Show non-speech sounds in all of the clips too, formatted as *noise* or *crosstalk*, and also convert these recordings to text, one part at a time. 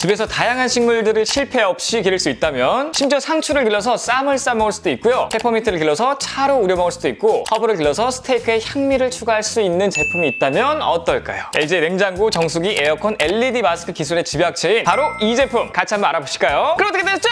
집에서 다양한 식물들을 실패 없이 기를 수 있다면 심지어 상추를 길러서 쌈을 싸 먹을 수도 있고요 페퍼민트를 길러서 차로 우려 먹을 수도 있고 허브를 길러서 스테이크에 향미를 추가할 수 있는 제품이 있다면 어떨까요? LG 냉장고, 정수기, 에어컨, LED 마스크 기술의 집약체인 바로 이 제품 같이 한번 알아보실까요? 그럼 어떻게 됐죠?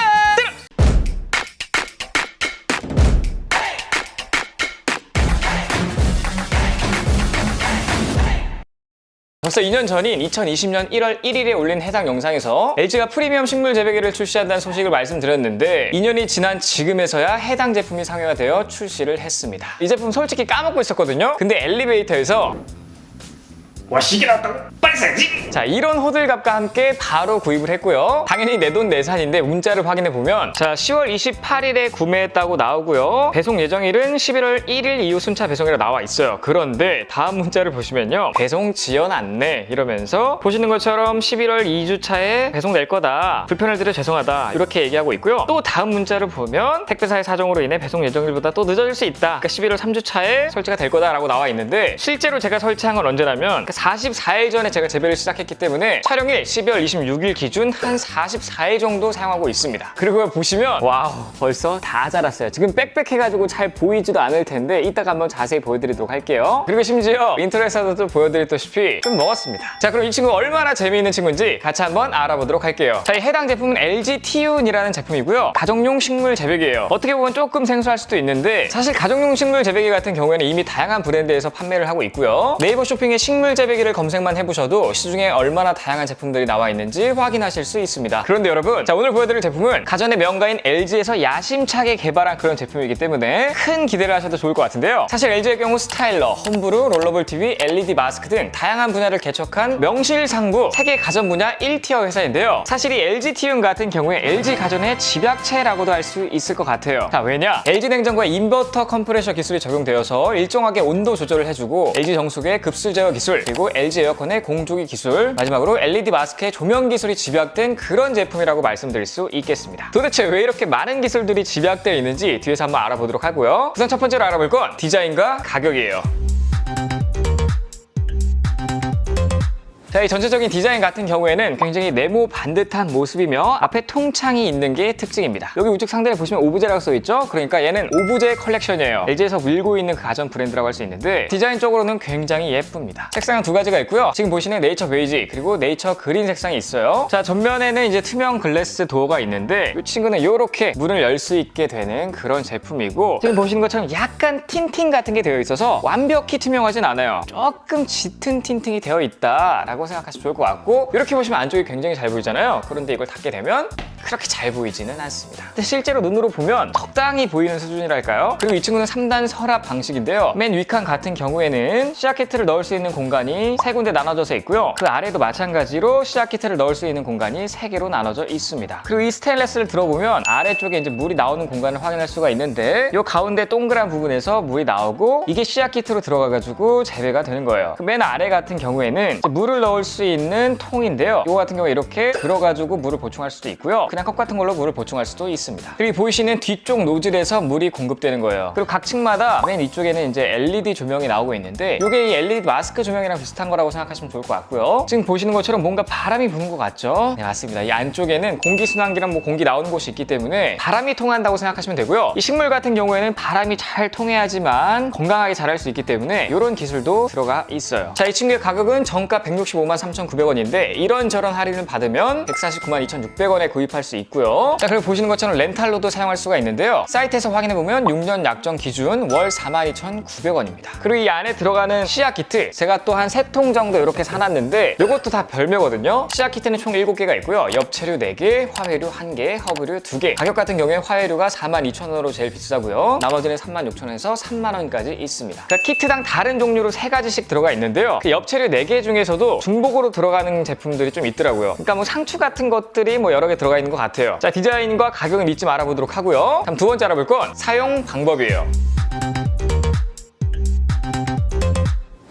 벌써 2년 전인 2020년 1월 1일에 올린 해당 영상에서 LG가 프리미엄 식물 재배기를 출시한다는 소식을 말씀드렸는데 2년이 지난 지금에서야 해당 제품이 상회가 되어 출시를 했습니다. 이 제품 솔직히 까먹고 있었거든요. 근데 엘리베이터에서 와 시계 나왔다고? 자 이런 호들갑과 함께 바로 구입을 했고요. 당연히 내 돈 내산인데 문자를 확인해 보면 자 10월 28일에 구매했다고 나오고요. 배송 예정일은 11월 1일 이후 순차 배송이라 나와 있어요. 그런데 다음 문자를 보시면요. 배송 지연 안내 이러면서 보시는 것처럼 11월 2주차에 배송될 거다. 불편을 드려 죄송하다. 이렇게 얘기하고 있고요. 또 다음 문자를 보면 택배사의 사정으로 인해 배송 예정일보다 또 늦어질 수 있다. 그러니까 11월 3주차에 설치가 될 거다라고 나와 있는데 실제로 제가 설치한 건 언제냐면 그 44일 전에 제가 재배를 시작했기 때문에 촬영일 12월 26일 기준 한 44일 정도 사용하고 있습니다. 그리고 보시면 와우 벌써 다 자랐어요. 지금 빽빽해가지고 잘 보이지도 않을 텐데 이따가 한번 자세히 보여드리도록 할게요. 그리고 심지어 인터넷에서도 보여드렸다시피 좀 먹었습니다. 자 그럼 이 친구 얼마나 재미있는 친구인지 같이 한번 알아보도록 할게요. 자 이 해당 제품은 LG 티운이라는 제품이고요. 가정용 식물 재배기예요. 어떻게 보면 조금 생소할 수도 있는데 사실 가정용 식물 재배기 같은 경우에는 이미 다양한 브랜드에서 판매를 하고 있고요. 네이버 쇼핑에 식물 재배기를 검색만 해보셔도 시중에 얼마나 다양한 제품들이 나와 있는지 확인하실 수 있습니다. 그런데 여러분, 자 오늘 보여드릴 제품은 가전의 명가인 LG에서 야심차게 개발한 그런 제품이기 때문에 큰 기대를 하셔도 좋을 것 같은데요. 사실 LG의 경우 스타일러, 홈브루, 롤러블 TV, LED 마스크 등 다양한 분야를 개척한 명실상부 세계 가전 분야 1티어 회사인데요. 사실 이 LG 티움 같은 경우에 LG 가전의 집약체라고도 할 수 있을 것 같아요. 자 왜냐? LG 냉장고에 인버터 컴프레셔 기술이 적용되어서 일정하게 온도 조절을 해주고 LG 정수기의 급수 제어 기술 그리고 LG 에어컨의 공 조기 기술 마지막으로 LED 마스크의 조명 기술이 집약된 그런 제품이라고 말씀드릴 수 있겠습니다. 도대체 왜 이렇게 많은 기술들이 집약되어 있는지 뒤에서 한번 알아보도록 하고요. 우선 첫 번째로 알아볼 건 디자인과 가격이에요. 자, 이 전체적인 디자인 같은 경우에는 굉장히 네모 반듯한 모습이며 앞에 통창이 있는 게 특징입니다. 여기 우측 상단에 보시면 오브제라고 써있죠? 그러니까 얘는 오브제 컬렉션이에요. LG에서 밀고 있는 그 가전 브랜드라고 할 수 있는데 디자인적으로는 굉장히 예쁩니다. 색상은 두 가지가 있고요. 지금 보시는 네이처 베이지 그리고 네이처 그린 색상이 있어요. 자, 전면에는 이제 투명 글래스 도어가 있는데 이 친구는 이렇게 문을 열 수 있게 되는 그런 제품이고 지금 보시는 것처럼 약간 틴팅 같은 게 되어 있어서 완벽히 투명하진 않아요. 조금 짙은 틴팅이 되어 있다라고 생각하시면 좋을 것 같고 이렇게 보시면 안쪽이 굉장히 잘 보이잖아요. 그런데 이걸 닫게 되면 그렇게 잘 보이지는 않습니다. 근데 실제로 눈으로 보면 적당히 보이는 수준이랄까요? 그리고 이 친구는 3단 서랍 방식인데요. 맨 위칸 같은 경우에는 시아키트를 넣을 수 있는 공간이 세 군데 나눠져서 있고요. 그 아래도 마찬가지로 시아키트를 넣을 수 있는 공간이 세 개로 나눠져 있습니다. 그리고 이 스테인레스를 들어보면 아래쪽에 이제 물이 나오는 공간을 확인할 수가 있는데 이 가운데 동그란 부분에서 물이 나오고 이게 시아키트로 들어가가지고 재배가 되는 거예요. 그 맨 아래 같은 경우에는 물을 넣을 수 있는 통인데요. 이거 같은 경우에 이렇게 들어가지고 물을 보충할 수도 있고요. 그냥 컵 같은 걸로 물을 보충할 수도 있습니다. 그리고 보이시는 뒤쪽 노즐에서 물이 공급되는 거예요. 그리고 각 층마다 맨 위쪽에는 이제 LED 조명이 나오고 있는데 이게 이 LED 마스크 조명이랑 비슷한 거라고 생각하시면 좋을 것 같고요. 지금 보시는 것처럼 뭔가 바람이 부는 것 같죠? 네 맞습니다. 이 안쪽에는 공기 순환기랑 뭐 공기 나오는 곳이 있기 때문에 바람이 통한다고 생각하시면 되고요. 이 식물 같은 경우에는 바람이 잘 통해야지만 건강하게 자랄 수 있기 때문에 이런 기술도 들어가 있어요. 자, 이 친구의 가격은 정가 165만 3,900원인데 이런저런 할인을 받으면 149만 2,600원에 구입할 수 있고요. 자, 그리고 보시는 것처럼 렌탈로도 사용할 수가 있는데요. 사이트에서 확인해 보면 6년 약정 기준 월 42,900원입니다. 그리고 이 안에 들어가는 씨앗 키트 제가 또한세통 정도 이렇게 사놨는데 이것도 다 별매거든요. 씨앗 키트는 총 7개가 있고요. 엽채류 4개, 화훼류 1개, 허브류 2개. 가격 같은 경우에 화훼류가 42,000원으로 제일 비싸고요. 나머지는 36,000원에서 3만원까지 있습니다. 그러니까 키트당 다른 종류로 3가지씩 들어가 있는데요. 그 엽채류 4개 중에서도 중복으로 들어가는 제품들이 좀 있더라고요. 그러니까 뭐 상추 같은 것들이 뭐 여러 개 들어가 있는 것 같아요. 자, 디자인과 가격은 잊지 말아보도록 하고요. 다음 두 번째 알아볼 건 사용 방법이에요.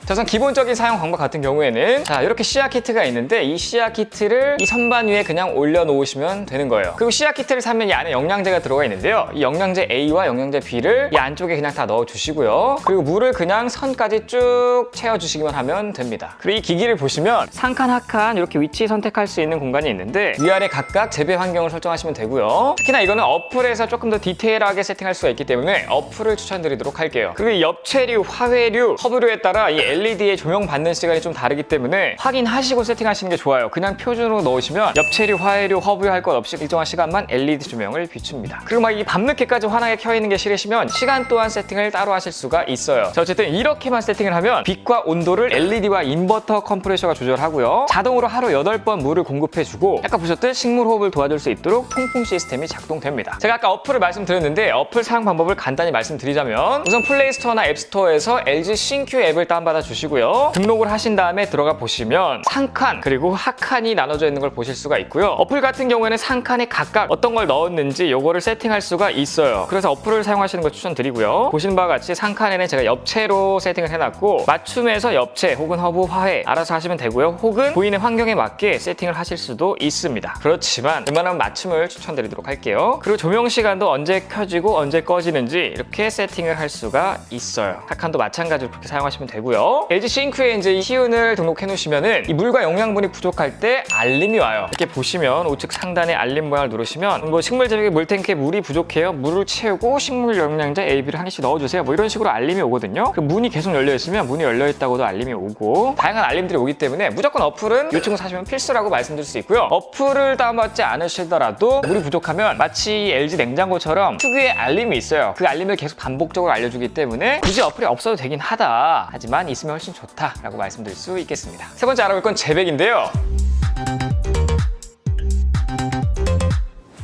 자, 우선 기본적인 사용 방법 같은 경우에는 자 이렇게 씨앗 키트가 있는데 이 씨앗 키트를 이 선반 위에 그냥 올려놓으시면 되는 거예요. 그리고 씨앗 키트를 사면 이 안에 영양제가 들어가 있는데요. 이 영양제 A와 영양제 B를 이 안쪽에 그냥 다 넣어주시고요. 그리고 물을 그냥 선까지 쭉 채워주시기만 하면 됩니다. 그리고 이 기기를 보시면 상칸, 하칸 이렇게 위치 선택할 수 있는 공간이 있는데 위아래 각각 재배 환경을 설정하시면 되고요. 특히나 이거는 어플에서 조금 더 디테일하게 세팅할 수가 있기 때문에 어플을 추천드리도록 할게요. 그리고 이 엽채류, 화훼류, 허브류에 따라 이 LED의 조명 받는 시간이 좀 다르기 때문에 확인하시고 세팅하시는 게 좋아요. 그냥 표준으로 넣으시면 엽채류, 화훼류, 허브류 할 것 없이 일정한 시간만 LED 조명을 비춥니다. 그리고 막 이 밤늦게까지 환하게 켜 있는 게 싫으시면 시간 또한 세팅을 따로 하실 수가 있어요. 자, 어쨌든 이렇게만 세팅을 하면 빛과 온도를 LED와 인버터 컴프레셔가 조절하고요. 자동으로 하루 8번 물을 공급해주고 아까 보셨듯 식물 호흡을 도와줄 수 있도록 통풍 시스템이 작동됩니다. 제가 아까 어플을 말씀드렸는데 어플 사용 방법을 간단히 말씀드리자면 우선 플레이스토어나 앱스토어에서 LG 신큐 앱을 다운받아 주시고요. 등록을 하신 다음에 들어가 보시면 상칸 그리고 하칸이 나눠져 있는 걸 보실 수가 있고요. 어플 같은 경우에는 상칸에 각각 어떤 걸 넣었는지 요거를 세팅할 수가 있어요. 그래서 어플을 사용하시는 걸 추천드리고요. 보시는 바와 같이 상칸에는 제가 엽채로 세팅을 해놨고 맞춤에서 엽채 혹은 허브 화해 알아서 하시면 되고요. 혹은 보이는 환경에 맞게 세팅을 하실 수도 있습니다. 그렇지만 웬만하면 맞춤을 추천드리도록 할게요. 그리고 조명 시간도 언제 켜지고 언제 꺼지는지 이렇게 세팅을 할 수가 있어요. 하칸도 마찬가지로 그렇게 사용하시면 되고요. LG 싱크에 이제 이 희운을 등록해 놓으시면은 이 물과 영양분이 부족할 때 알림이 와요. 이렇게 보시면 우측 상단에 알림 모양을 누르시면 뭐 식물 재배기 물탱크에 물이 부족해요. 물을 채우고 식물 영양제 A, B를 한 개씩 넣어주세요. 뭐 이런 식으로 알림이 오거든요. 그 문이 계속 열려 있으면 문이 열려 있다고도 알림이 오고 다양한 알림들이 오기 때문에 무조건 어플은 요 친구 사시면 필수라고 말씀드릴 수 있고요. 어플을 다운받지 않으시더라도 물이 부족하면 마치 LG 냉장고처럼 특유의 알림이 있어요. 그 알림을 계속 반복적으로 알려주기 때문에 굳이 어플이 없어도 되긴 하다. 하지만 있으면 훨씬 좋다라고 말씀드릴 수 있겠습니다. 세 번째 알아볼 건 재백인데요.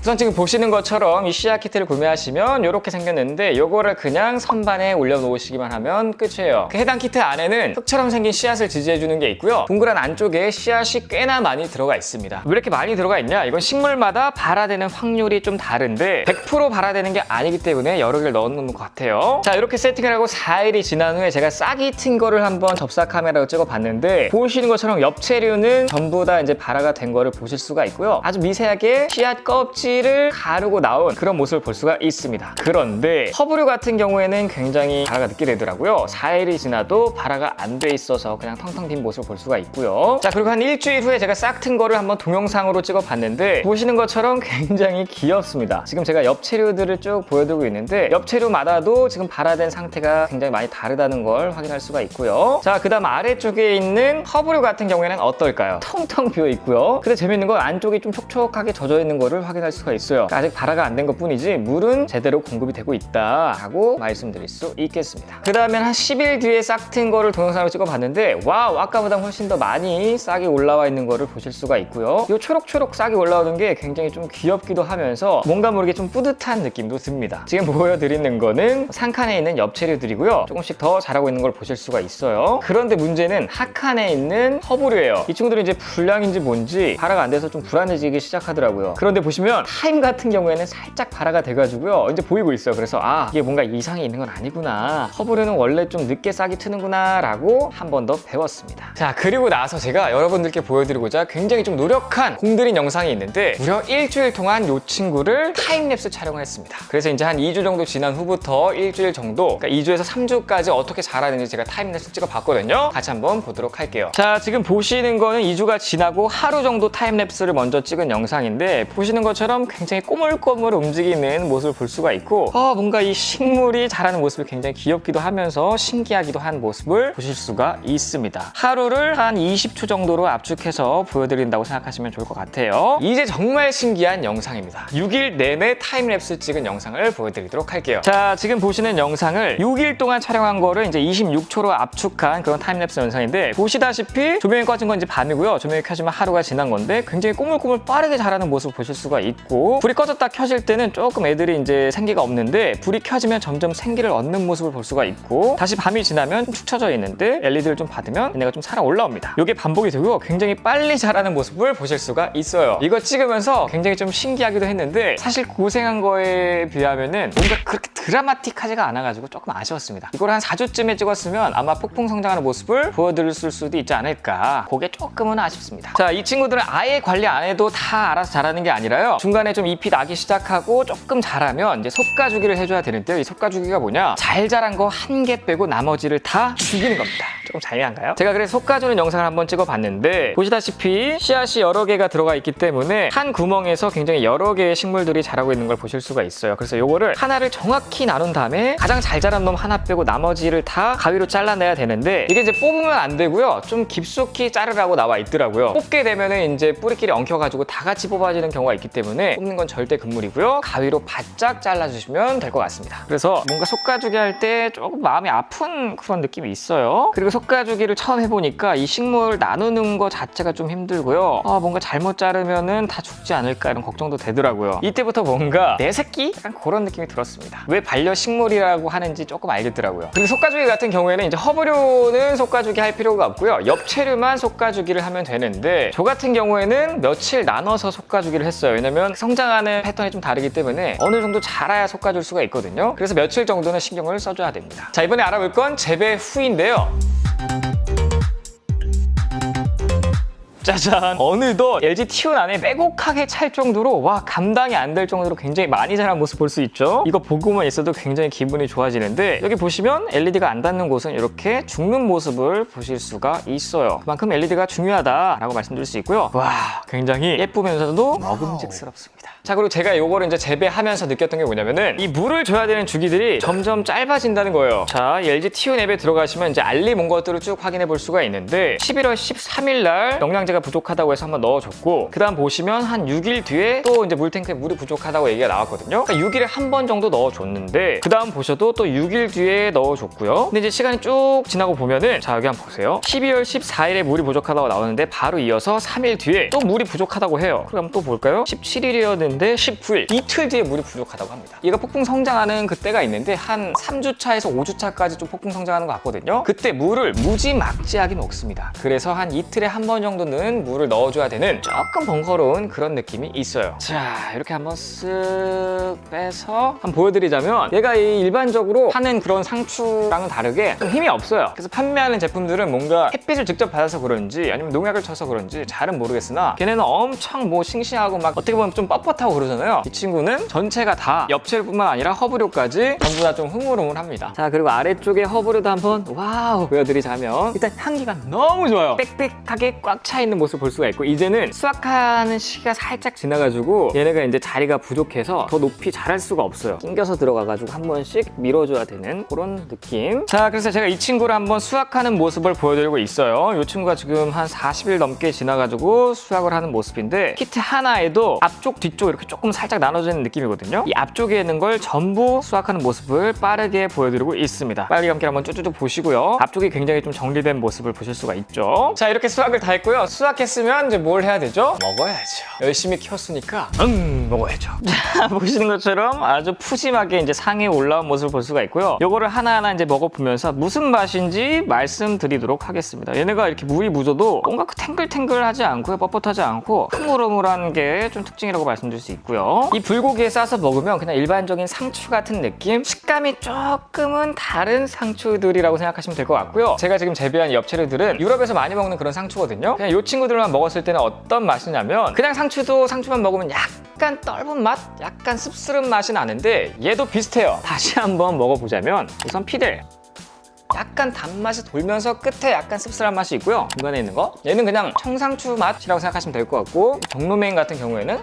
우선 지금 보시는 것처럼 이 씨앗 키트를 구매하시면 이렇게 생겼는데 이거를 그냥 선반에 올려놓으시기만 하면 끝이에요. 그 해당 키트 안에는 흙처럼 생긴 씨앗을 지지해주는 게 있고요. 동그란 안쪽에 씨앗이 꽤나 많이 들어가 있습니다. 왜 이렇게 많이 들어가 있냐? 이건 식물마다 발화되는 확률이 좀 다른데 100% 발화되는 게 아니기 때문에 여러 개를 넣어놓는 것 같아요. 자 이렇게 세팅을 하고 4일이 지난 후에 제가 싹이 튼 거를 한번 접사 카메라로 찍어봤는데 보시는 것처럼 엽채류는 전부 다 이제 발화가 된 거를 보실 수가 있고요. 아주 미세하게 씨앗 껍질 을 가르고 나온 그런 모습을 볼 수가 있습니다. 그런데 허브류 같은 경우에는 굉장히 발화가 늦게 되더라고요. 4일이 지나도 발화가 안 돼 있어서 그냥 텅텅 빈 모습을 볼 수가 있고요. 자 그리고 한 일주일 후에 제가 싹 튼 거를 한번 동영상으로 찍어봤는데 보시는 것처럼 *laughs* 굉장히 귀엽습니다. 지금 제가 엽채류들을 쭉 보여드리고 있는데 엽채류마다도 지금 발화된 상태가 굉장히 많이 다르다는 걸 확인할 수가 있고요. 자 그다음 아래쪽에 있는 허브류 같은 경우에는 어떨까요? 텅텅 비어 있고요. 근데 재밌는 건 안쪽이 좀 촉촉하게 젖어 있는 거를 확인할 수가 있어요. 아직 발화가 안 된 것 뿐이지 물은 제대로 공급이 되고 있다라고 말씀드릴 수 있겠습니다. 그 다음엔 한 10일 뒤에 싹 튼 거를 동영상으로 찍어봤는데 와우 아까보다 훨씬 더 많이 싹이 올라와 있는 거를 보실 수가 있고요. 이 초록초록 싹이 올라오는 게 굉장히 좀 귀엽기도 하면서 뭔가 모르게 좀 뿌듯한 느낌도 듭니다. 지금 *laughs* 보여드리는 거는 상칸에 있는 엽채류들이고요. 조금씩 더 자라고 있는 걸 보실 수가 있어요. 그런데 문제는 하칸에 있는 허브류예요. 이 친구들은 이제 불량인지 뭔지 발화가 안 돼서 좀 불안해지기 시작하더라고요. 그런데 보시면 타임 같은 경우에는 살짝 발화가 돼가지고요. 이제 보이고 있어요. 그래서 아 이게 뭔가 이상이 있는 건 아니구나. 허브류는 원래 좀 늦게 싹이 트는구나 라고 한 번 더 배웠습니다. 자 그리고 나서 제가 여러분들께 보여드리고자 굉장히 좀 노력한 공들인 영상이 있는데 무려 일주일 동안 이 친구를 타임랩스 촬영을 했습니다. 그래서 이제 한 2주 정도 지난 후부터 일주일 정도 그러니까 2주에서 3주까지 어떻게 자라는지 제가 타임랩스 찍어봤거든요. 같이 한번 보도록 할게요. 자 지금 보시는 거는 2주가 지나고 하루 정도 타임랩스를 먼저 찍은 영상인데 보시는 것처럼 굉장히 꼬물꼬물 움직이는 모습을 볼 수가 있고 아 뭔가 이 식물이 자라는 모습이 굉장히 귀엽기도 하면서 신기하기도 한 모습을 보실 수가 있습니다. 하루를 한 20초 정도로 압축해서 보여드린다고 생각하시면 좋을 것 같아요. 이제 정말 신기한 영상입니다. 6일 내내 타임랩스 찍은 영상을 보여드리도록 할게요. 자, 지금 보시는 영상을 6일 동안 촬영한 거를 이제 26초로 압축한 그런 타임랩스 영상인데 보시다시피 조명이 꺼진 건 이제 밤이고요. 조명이 켜지면 하루가 지난 건데 굉장히 꼬물꼬물 빠르게 자라는 모습을 보실 수가 있고 밝고 불이 꺼졌다 켜질 때는 조금 애들이 이제 생기가 없는데 불이 켜지면 점점 생기를 얻는 모습을 볼 수가 있고 다시 밤이 지나면 축 처져 있는데 LED를 좀 받으면 얘네가 좀 살아 올라옵니다. 이게 반복이 되고 굉장히 빨리 자라는 모습을 보실 수가 있어요. 이거 찍으면서 굉장히 좀 신기하기도 했는데 사실 고생한 거에 비하면은 뭔가 그렇게 드라마틱하지가 않아가지고 조금 아쉬웠습니다. 이걸 한 4주쯤에 찍었으면 아마 폭풍 성장하는 모습을 보여드릴 수도 있지 않을까. 그게 조금은 아쉽습니다. 자, 이 친구들은 아예 관리 안 해도 다 알아서 자라는 게 아니라요. 중간 에 좀 잎이 나기 시작하고 조금 자라면 이제 속가주기를 해줘야 되는데요. 이 속가주기가 뭐냐? 잘 자란 거 한 개 빼고 나머지를 다 죽이는 겁니다. 조금 잔인한가요? 제가 그래서 속가주는 영상을 한번 찍어봤는데 보시다시피 씨앗이 여러 개가 들어가 있기 때문에 한 구멍에서 굉장히 여러 개의 식물들이 자라고 있는 걸 보실 수가 있어요. 그래서 요거를 하나를 정확히 나눈 다음에 가장 잘 자란 놈 하나 빼고 나머지를 다 가위로 잘라내야 되는데 이게 이제 뽑으면 안 되고요. 좀 깊숙이 자르라고 나와 있더라고요. 뽑게 되면은 이제 뿌리끼리 엉켜가지고 다 같이 뽑아지는 경우가 있기 때문에 뽑는 건 절대 금물이고요. 가위로 바짝 잘라주시면 될 것 같습니다. 그래서 뭔가 속가주기 할 때 조금 마음이 아픈 그런 느낌이 있어요. 그리고 속가주기를 처음 해보니까 이 식물 나누는 거 자체가 좀 힘들고요. 아, 뭔가 잘못 자르면은 다 죽지 않을까 이런 걱정도 되더라고요. 이때부터 뭔가 내 새끼? 약간 그런 느낌이 들었습니다. 왜 반려 식물이라고 하는지 조금 알겠더라고요. 그리고 속가주기 같은 경우에는 이제 허브류는 속가주기 할 필요가 없고요. 엽채류만 속가주기를 하면 되는데 저 같은 경우에는 며칠 나눠서 속가주기를 했어요. 왜냐면 성장하는 패턴이 좀 다르기 때문에 어느 정도 자라야 속가줄 수가 있거든요. 그래서 며칠 정도는 신경을 써줘야 됩니다. 자 이번에 알아볼 건 재배 후인데요. 짜잔. 어느덧 LG T1 안에 빼곡하게 찰 정도로 와 감당이 안 될 정도로 굉장히 많이 자란 모습 볼 수 있죠. 이거 보고만 있어도 굉장히 기분이 좋아지는데 여기 보시면 LED가 안 닿는 곳은 이렇게 죽는 모습을 보실 수가 있어요. 그만큼 LED가 중요하다라고 말씀드릴 수 있고요. 와 굉장히 예쁘면서도 먹음직스럽습니다 자 그리고 제가 요거를 이제 재배하면서 느꼈던 게 뭐냐면은 이 물을 줘야 되는 주기들이 점점 짧아진다는 거예요. 자이 LG T1 앱에 들어가시면 이제 알림 온 것들을 쭉 확인해 볼 수가 있는데 11월 13일 날 영양제가 부족하다고 해서 한번 넣어줬고 그 다음 보시면 한 6일 뒤에 또 이제 물탱크에 물이 부족하다고 얘기가 나왔거든요. 그러니까 6일에 한 번 정도 넣어줬는데 그 다음 보셔도 또 6일 뒤에 넣어줬고요. 근데 이제 시간이 쭉 지나고 보면은 자 여기 한번 보세요. 12월 14일에 물이 부족하다고 나오는데 바로 이어서 3일 뒤에 또 물이 부족하다고 해요. 그럼 또 볼까요? 17일이었는데 19일 이틀 뒤에 물이 부족하다고 합니다. 얘가 폭풍 성장하는 그때가 있는데 한 3주차에서 5주차까지 좀 폭풍 성장하는 것 같거든요. 그때 물을 무지막지하게 먹습니다. 그래서 한 이틀에 한 번 정도는 물을 넣어줘야 되는 조금 번거로운 그런 느낌이 있어요. 자 이렇게 한번 쓱 빼서 한번 보여드리자면 얘가 이 일반적으로 하는 그런 상추랑은 다르게 좀 힘이 없어요. 그래서 판매하는 제품들은 뭔가 햇빛을 직접 받아서 그런지 아니면 농약을 쳐서 그런지 잘은 모르겠으나 걔네는 엄청 뭐 싱싱하고 막 어떻게 보면 좀 뻣뻣 하고 그러잖아요. 이 친구는 전체가 다 엽채뿐만 아니라 허브류까지 전부 다 좀 흐물흐물합니다. 자 그리고 아래쪽에 허브류도 한번 와우 보여드리자면 일단 향기가 너무 좋아요. 빽빽하게 꽉 차 있는 모습을 볼 수가 있고 이제는 수확하는 시기가 살짝 지나가지고 얘네가 이제 자리가 부족해서 더 높이 자랄 수가 없어요. 낑겨서 들어가가지고 한 번씩 밀어줘야 되는 그런 느낌. 자 그래서 제가 이 친구를 한번 수확하는 모습을 보여드리고 있어요. 이 친구가 지금 한 40일 넘게 지나가지고 수확을 하는 모습인데 키트 하나에도 앞쪽 뒤쪽 이렇게 조금 살짝 나눠지는 느낌이거든요. 이 앞쪽에 있는 걸 전부 수확하는 모습을 빠르게 보여드리고 있습니다. 빨리 함께 한번 쭈쭈쭈 보시고요. 앞쪽이 굉장히 좀 정리된 모습을 보실 수가 있죠. 자 이렇게 수확을 다 했고요. 수확했으면 이제 뭘 해야 되죠? 먹어야죠. 열심히 키웠으니까 음 먹어야죠. *laughs* 자 보시는 것처럼 아주 푸짐하게 이제 상에 올라온 모습을 볼 수가 있고요. 요거를 하나하나 이제 먹어보면서 무슨 맛인지 말씀드리도록 하겠습니다. 얘네가 이렇게 물이 묻어도 뭔가 그 탱글탱글하지 않고 요. 뻣뻣하지 않고 흐물흐물한 게 좀 특징이라고 말씀드릴 수 있고요. 이 불고기에 싸서 먹으면 그냥 일반적인 상추 같은 느낌? 식감이 조금은 다른 상추들이라고 생각하시면 될 것 같고요. 제가 지금 재배한 엽채류들은 유럽에서 많이 먹는 그런 상추거든요. 그냥 이 친구들만 먹었을 때는 어떤 맛이냐면 그냥 상추도 상추만 먹으면 약간 떫은 맛? 약간 씁쓸한 맛이 나는데 얘도 비슷해요. 다시 한번 먹어보자면 우선 피들 약간 단맛이 돌면서 끝에 약간 씁쓸한 맛이 있고요. 중간에 있는 거. 얘는 그냥 청상추 맛이라고 생각하시면 될 것 같고 정로메인 같은 경우에는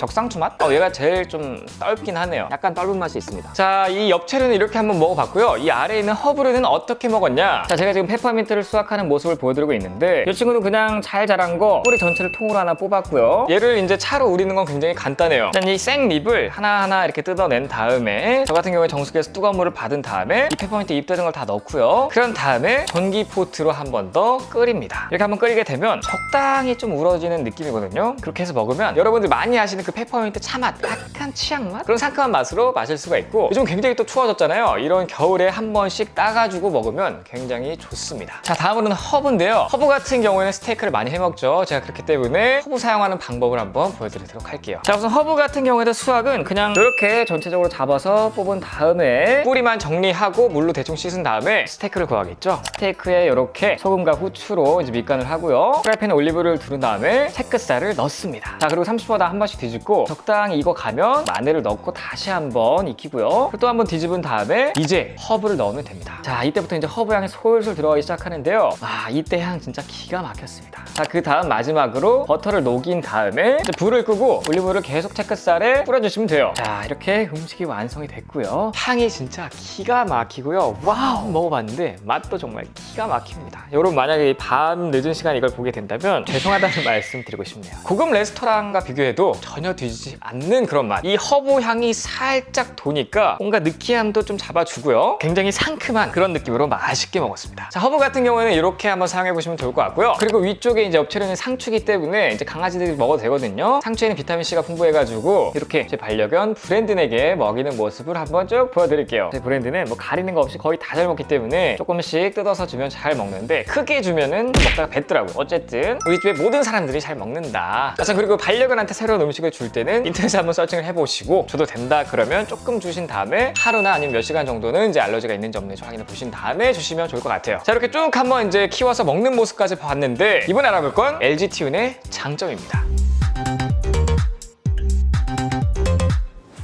적상추 맛? 어, 얘가 제일 좀 떫긴 하네요. 약간 떫은 맛이 있습니다. 자, 이 엽채류는 이렇게 한번 먹어봤고요. 이 아래에 있는 허브류는 어떻게 먹었냐? 자, 제가 지금 페퍼민트를 수확하는 모습을 보여드리고 있는데 이 친구는 그냥 잘 자란 거 뿌리 전체를 통으로 하나 뽑았고요. 얘를 이제 차로 우리는 건 굉장히 간단해요. 일단 이 생잎을 하나하나 이렇게 뜯어낸 다음에 저 같은 경우에 정수기에서 뜨거운 물을 받은 다음에 이 페퍼민트 잎 뜯은 걸다 넣고요. 그런 다음에 전기 포트로 한 번 더 끓입니다. 이렇게 한번 끓이게 되면 적당히 좀 우러지는 느낌이거든요. 그렇게 해서 먹으면 여러분들 많이 하시는 그그 페퍼민트 차맛, 약간 치약맛 그런 상큼한 맛으로 마실 수가 있고 요즘 굉장히 또 추워졌잖아요. 이런 겨울에 한 번씩 따가지고 먹으면 굉장히 좋습니다. 자 다음으로는 허브인데요. 허브 같은 경우에는 스테이크를 많이 해먹죠. 제가 그렇기 때문에 허브 사용하는 방법을 한번 보여드리도록 할게요. 자 우선 허브 같은 경우에도 수확은 그냥 이렇게 전체적으로 잡아서 뽑은 다음에 뿌리만 정리하고 물로 대충 씻은 다음에 스테이크를 구하겠죠. 스테이크에 이렇게 소금과 후추로 이제 밑간을 하고요. 프라이팬에 올리브를 두른 다음에 채끝살을 넣습니다. 자 그리고 30초마다 한 번씩 뒤집 고 적당히 익어가면 마늘을 넣고 다시 한번 익히고요. 또 한번 뒤집은 다음에 이제 허브를 넣으면 됩니다. 자 이때부터 이제 허브 향이 솔솔 들어가기 시작하는데요. 아 이때 향 진짜 기가 막혔습니다. 자 그 다음 마지막으로 버터를 녹인 다음에 불을 끄고 올리브를 계속 채끝살에 뿌려주시면 돼요. 자 이렇게 음식이 완성이 됐고요. 향이 진짜 기가 막히고요. 와우 먹어봤는데 맛도 정말 기가 막힙니다. 여러분 만약에 밤 늦은 시간 이걸 보게 된다면 죄송하다는 *laughs* 말씀 드리고 싶네요. 고급 레스토랑과 비교해도 전혀 뒤지지 않는 그런 맛. 이 허브 향이 살짝 도니까 뭔가 느끼함도 좀 잡아주고요. 굉장히 상큼한 그런 느낌으로 맛있게 먹었습니다. 자 허브 같은 경우에는 이렇게 한번 사용해 보시면 좋을 것 같고요. 그리고 위쪽에 이제 엽채류는 상추기 때문에 이제 강아지들이 먹어도 되거든요. 상추에는 비타민 C가 풍부해가지고 이렇게 제 반려견 브랜든에게 먹이는 모습을 한번 쭉 보여드릴게요. 제 브랜드는 뭐 가리는 거 없이 거의 다 잘 먹기 때문에 조금씩 뜯어서 주면 잘 먹는데 크게 주면은 먹다가 뱉더라고요. 어쨌든 우리 집에 모든 사람들이 잘 먹는다. 자 그리고 반려견한테 새로운 음식을 줄 때는 인터넷에 한번 서칭을 해보시고 줘도 된다 그러면 조금 주신 다음에 하루나 아니면 몇 시간 정도는 이제 알러지가 있는지 없는지 확인해 보신 다음에 주시면 좋을 것 같아요. 자 이렇게 쭉 한번 이제 키워서 먹는 모습까지 봤는데 이번에 알아볼 건 LG 티운의 장점입니다.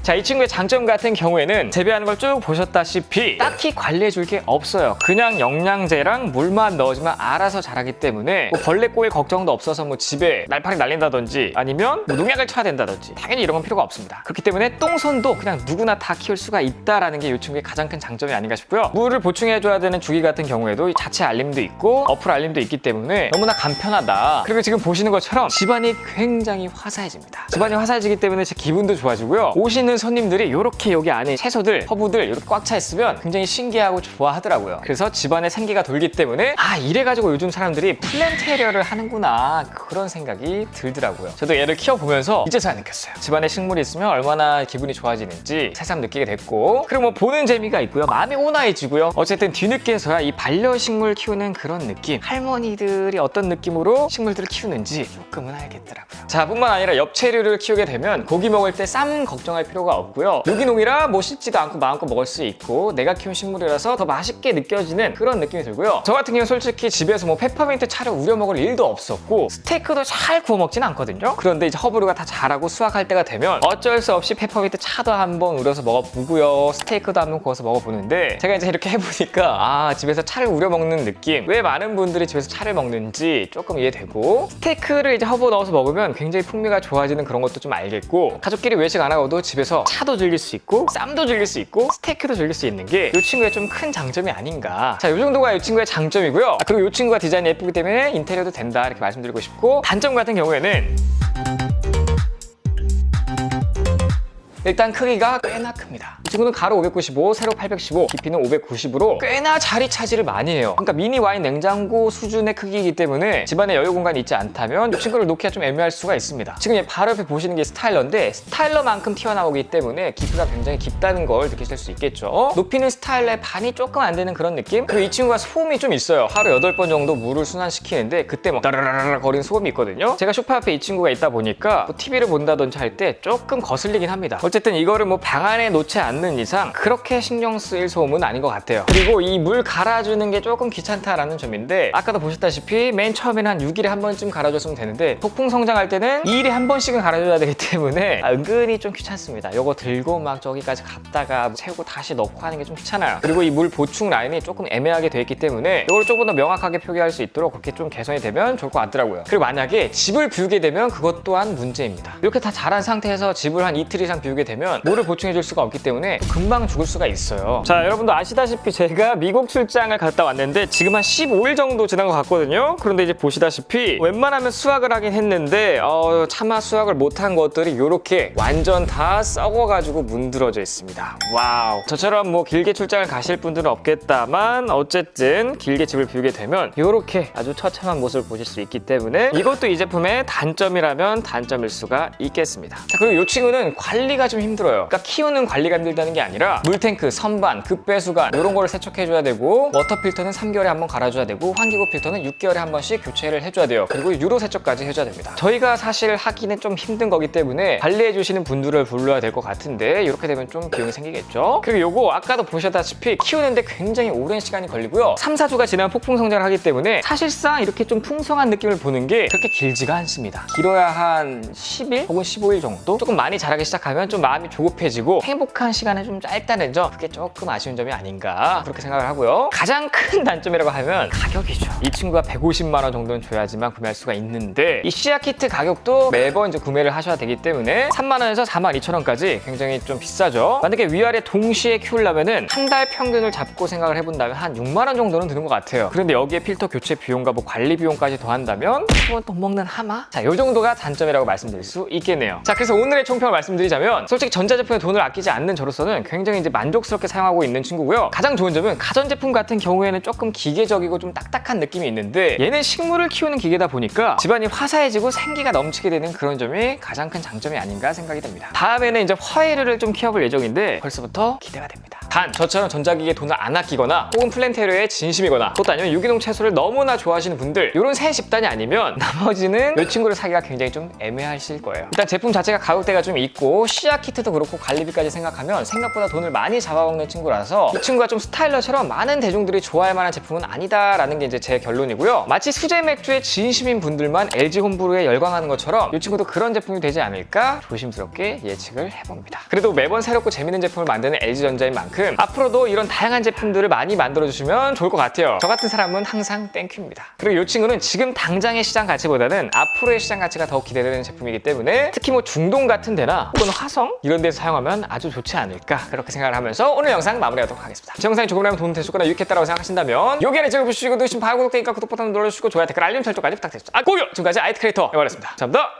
자, 이 친구의 장점 같은 경우에는 재배하는 걸 쭉 보셨다시피 딱히 관리해 줄 게 없어요. 그냥 영양제랑 물만 넣어주면 알아서 자라기 때문에 뭐 벌레 꼬일 걱정도 없어서 뭐 집에 날파리 날린다든지 아니면 뭐 농약을 쳐야 된다든지 당연히 이런 건 필요가 없습니다. 그렇기 때문에 똥손도 그냥 누구나 다 키울 수가 있다라는 게 이 친구의 가장 큰 장점이 아닌가 싶고요. 물을 보충해줘야 되는 주기 같은 경우에도 이 자체 알림도 있고 어플 알림도 있기 때문에 너무나 간편하다. 그리고 지금 보시는 것처럼 집안이 굉장히 화사해집니다. 집안이 화사해지기 때문에 제 기분도 좋아지고요. 오시는 손님들이 이렇게 여기 안에 채소들, 허브들 이렇게 꽉 차 있으면 굉장히 신기하고 좋아하더라고요. 그래서 집안에 생기가 돌기 때문에 아 이래가지고 요즘 사람들이 플랜테리어를 하는구나 그런 생각이 들더라고요. 저도 얘를 키워보면서 이제서야 느꼈어요. 집안에 식물이 있으면 얼마나 기분이 좋아지는지 새삼 느끼게 됐고 그리고 뭐 보는 재미가 있고요. 마음이 온화해지고요. 어쨌든 뒤늦게서야 이 반려식물 키우는 그런 느낌 할머니들이 어떤 느낌으로 식물들을 키우는지 조금은 알겠더라고요. 자 뿐만 아니라 엽채류를 키우게 되면 고기 먹을 때 쌈 걱정할 필요가 없고요. 유기농이라 뭐 씻지도 않고 마음껏 먹을 수 있고 내가 키운 식물이라서 더 맛있게 느껴지는 그런 느낌이 들고요. 저 같은 경우는 솔직히 집에서 뭐 페퍼민트 차를 우려 먹을 일도 없었고 스테이크도 잘 구워 먹진 않거든요. 그런데 이제 허브류가 다 자라고 수확할 때가 되면 어쩔 수 없이 페퍼민트 차도 한번 우려서 먹어보고요. 스테이크도 한번 구워서 먹어보는데 제가 이제 이렇게 *laughs* 해보니까 아 집에서 차를 우려 먹는 느낌 왜 많은 분들이 집에서 차를 먹는지 조금 이해되고 스테이크를 이제 허브 넣어서 먹으면 굉장히 풍미가 좋아지는 그런 것도 좀 알겠고 가족끼리 외식 안 하고도 집에서 차도 즐길 수 있고 쌈도 즐길 수 있고 스테이크도 즐길 수 있는 게 이 친구의 좀 큰 장점이 아닌가 자 이 정도가 이 친구의 장점이고요 아, 그리고 이 친구가 디자인이 예쁘기 때문에 인테리어도 된다 이렇게 말씀드리고 싶고 단점 같은 경우에는 일단 크기가 꽤나 큽니다. 이 친구는 가로 595, 세로 815, 깊이는 590으로 꽤나 자리 차지를 많이 해요. 그러니까 미니 와인 냉장고 수준의 크기이기 때문에 집안에 여유 공간이 있지 않다면 이 친구를 놓기가 좀 애매할 수가 있습니다. 지금 얘 바로 옆에 보시는 게 스타일러인데 스타일러만큼 튀어나오기 때문에 깊이가 굉장히 깊다는 걸 느끼실 수 있겠죠. 높이는 스타일러의 반이 조금 안 되는 그런 느낌? 그리고 이 친구가 소음이 좀 있어요. 하루 8번 정도 물을 순환시키는데 그때 막 따라라라 거리는 소음이 있거든요. 제가 쇼파 앞에 이 친구가 있다 보니까 뭐 TV를 본다든지 할 때 조금 거슬리긴 합니다. 어쨌든 이거를 뭐 방 안에 놓지 않는 이상 그렇게 신경 쓰일 소음은 아닌 것 같아요. 그리고 이 물 갈아주는 게 조금 귀찮다라는 점인데 아까도 보셨다시피 맨 처음에는 한 6일에 한 번쯤 갈아줬으면 되는데 폭풍 성장할 때는 2일에 한 번씩은 갈아줘야 되기 때문에 아, *laughs* 은근히 좀 귀찮습니다. 요거 들고 막 저기까지 갔다가 채우고 다시 넣고 하는 게 좀 귀찮아요. 그리고 이 물 보충 라인이 조금 애매하게 돼 있기 때문에 이걸 조금 더 명확하게 표기할 수 있도록 그렇게 좀 개선이 되면 좋을 것 같더라고요. 그리고 만약에 집을 비우게 되면 그것 또한 문제입니다. 이렇게 다 자란 상태에서 집을 한 이틀 이상 비우게 되면 물을 보충해 줄 수가 없기 때문에 때문에 금방 죽을 수가 있어요. 자, 여러분도 아시다시피 제가 미국 출장을 갔다 왔는데 지금 한 15일 정도 지난 것 같거든요. 그런데 이제 보시다시피 웬만하면 수확을 하긴 했는데 어, 차마 수확을 못한 것들이 이렇게 완전 다 썩어가지고 문드러져 있습니다. 와우. 저처럼 뭐 길게 출장을 가실 분들은 없겠다만 어쨌든 길게 집을 비우게 되면 이렇게 아주 처참한 모습을 보실 수 있기 때문에 이것도 이 제품의 단점이라면 단점일 수가 있겠습니다. 자 그리고 이 친구는 관리가 좀 힘들어요. 그러니까 키우는 관리가 힘들 다는 게 아니라 물탱크, 선반, 급배수관 이런 거를 세척해줘야 되고 워터 필터는 3개월에 한 번 갈아줘야 되고 환기구 필터는 6개월에 한 번씩 교체를 해줘야 돼요. 그리고 유로 세척까지 해줘야 됩니다. 저희가 사실 하기는 좀 힘든 거기 때문에 관리해주시는 분들을 불러야 될 것 같은데 이렇게 되면 좀 비용이 생기겠죠. 그리고 요거 아까도 보셨다시피 키우는데 굉장히 오랜 시간이 걸리고요. 3, 4주가 지나면 폭풍 성장을 하기 때문에 사실상 이렇게 좀 풍성한 느낌을 보는 게 그렇게 길지가 않습니다. 길어야 한 10일 혹은 15일 정도? 조금 많이 자라기 시작하면 좀 마음이 조급해지고 행복한 시간 이좀 짧다는 점 그게 조금 아쉬운 점이 아닌가 그렇게 생각을 하고요. 가장 큰 *laughs* 단점이라고 하면 가격이죠. 이 친구가 150만 원 정도는 줘야지만 구매할 수가 있는데 이 씨앗 키트 가격도 매번 이제 구매를 하셔야 되기 때문에 3만 원에서 4만 2천 원까지 굉장히 좀 비싸죠. 만약에 위아래 동시에 키우려면은 한 달 평균을 잡고 생각을 해본다면 한 6만 원 정도는 드는 것 같아요. 그런데 여기에 필터 교체 비용과 뭐 관리 비용까지 더한다면 한번 돈 먹는 하마? 자, 요 정도가 단점이라고 말씀드릴 수 있겠네요. 자, 그래서 오늘의 총평을 말씀드리자면 솔직히 전자제품에 돈을 아끼지 않는 저로서 는 굉장히 이제 만족스럽게 사용하고 있는 친구고요. 가장 좋은 점은 가전제품 같은 경우에는 조금 기계적이고 좀 딱딱한 느낌이 있는데 얘는 식물을 키우는 기계다 보니까 집안이 화사해지고 생기가 넘치게 되는 그런 점이 가장 큰 장점이 아닌가 생각이 됩니다. 다음에는 이제 화해를 좀 키워볼 예정인데 벌써부터 기대가 됩니다. 단 저처럼 전자기기에 돈을 안 아끼거나 혹은 플랜테리어에 진심이거나 그것도 아니면 유기농 채소를 너무나 좋아하시는 분들 이런 세 집단이 아니면 *laughs* 나머지는 이 친구를 사기가 굉장히 좀 애매하실 거예요. 일단 제품 자체가 가격대가 좀 있고 씨앗 키트도 그렇고 관리비까지 생각하면 생각보다 돈을 많이 잡아먹는 친구라서 이 친구가 좀 스타일러처럼 많은 대중들이 좋아할 만한 제품은 아니다라는 게 이제 제 결론이고요. 마치 수제 맥주의 진심인 분들만 LG 홈브루에 열광하는 것처럼 이 친구도 그런 제품이 되지 않을까 조심스럽게 예측을 해봅니다. 그래도 매번 새롭고 재밌는 제품을 만드는 LG전자인 만큼 앞으로도 이런 다양한 제품들을 많이 만들어주시면 좋을 것 같아요. 저 같은 사람은 항상 땡큐입니다. 그리고 이 친구는 지금 당장의 시장 가치보다는 앞으로의 시장 가치가 더 기대되는 제품이기 때문에 특히 뭐 중동 같은 데나 혹은 화성 이런 데서 사용하면 아주 좋지 않을까 그렇게 생각을 하면서 오늘 영상 마무리하도록 하겠습니다. 제 영상이 조금이라도 도움 됐거나 유익했다고 생각하신다면 여기 아래 찍어주시고 누르신 바로 구독되니까 구독 버튼 눌러주시고 좋아요 댓글 알림 설정까지 부탁드립니다. 아 고요 지금까지 아이트 크리에이터 해버렸습니다. 감사합니다.